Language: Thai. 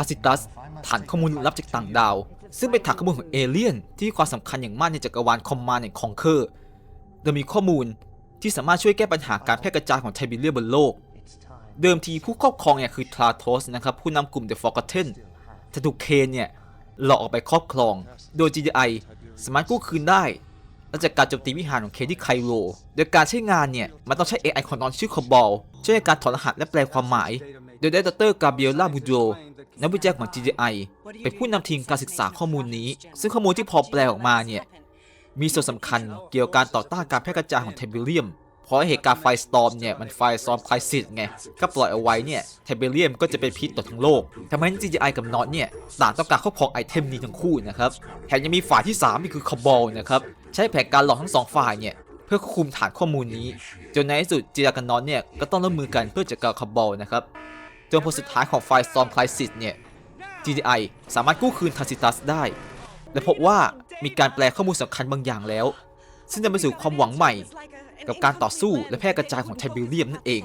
าซิตัสฐานข้อมูลลับจากต่างดาว ซึ่งเป็นฐานข้อมูลของเอเลี่ยนที่มีความสำคัญอย่างมากในจักรวาลคอมมานด์แห่งคองเคอร์โดยมีข้อมูลที่สามารถช่วยแก้ปัญหาการแพร่กระจายของไทบิเลียบนโลก เดิมทีผู้ครอบครองเนี่ยคือทราโทสนะครับผู้นำกลุ่ม The Forgotten แต่ถูกเคนเนี่ยหลอกออกไปครอบครอง โดย GDI สามารถกู้คืนได้หลังจากการโจมตีวิหารของเคนที่ไคโรโดยการใช้งานเนี่ยมันต้องใช้ AI ของนอนชื่อคอบอลช่วยในการถอดรหัสและแปลความหมาย โดยได้ดรกาเบียลาบูโด นักวิจัยของ GDI เป็นผู้นำทีมการศึกษาข้อมูลนี้ ซึ่งข้อมูลที่พอแปลออกมาเนี่ย มีส่วนสำคัญเกี่ยวกับการต่อต้านการแพร่กระจายของไทเบเรียมเพราะเหตุการณ์ไฟสตอร์มเนี่ย มันไฟสตอร์มคลายสิทธ์ไง ก็ปล่อยเอาไว้เนี่ยไทเบเรียมก็จะเป็นพิษต่อทั้งโลกทำให้ GGI กับนอตเนี่ยต่างต้องการครอบครองไอเทมนี้ทั้งคู่นะครับแถมยังมีฝ่ายที่3นี่คือคอบอลนะครับใช้แผนการหลอกทั้งสองฝ่ายเนี่ยเพื่อควบคุมฐานข้อมูลนี้ จนในที่สุดจีดากับนอตเนี่ยก็ต้องร่วมมือกันเพื่อจัดการคอบอลนะครับ จนผลสุดท้ายของไฟสตอร์มคลายสิตเนี่ย GDI สามารถกู้คืนทาซิตัสได้ และพบว่ามีการแปลข้อมูลสำคัญบางอย่างแล้ว ซึ่งจะไปสู่ความหวังใหม่ กับการต่อสู้และแพร่กระจายของไทเบเลียมนั่นเอง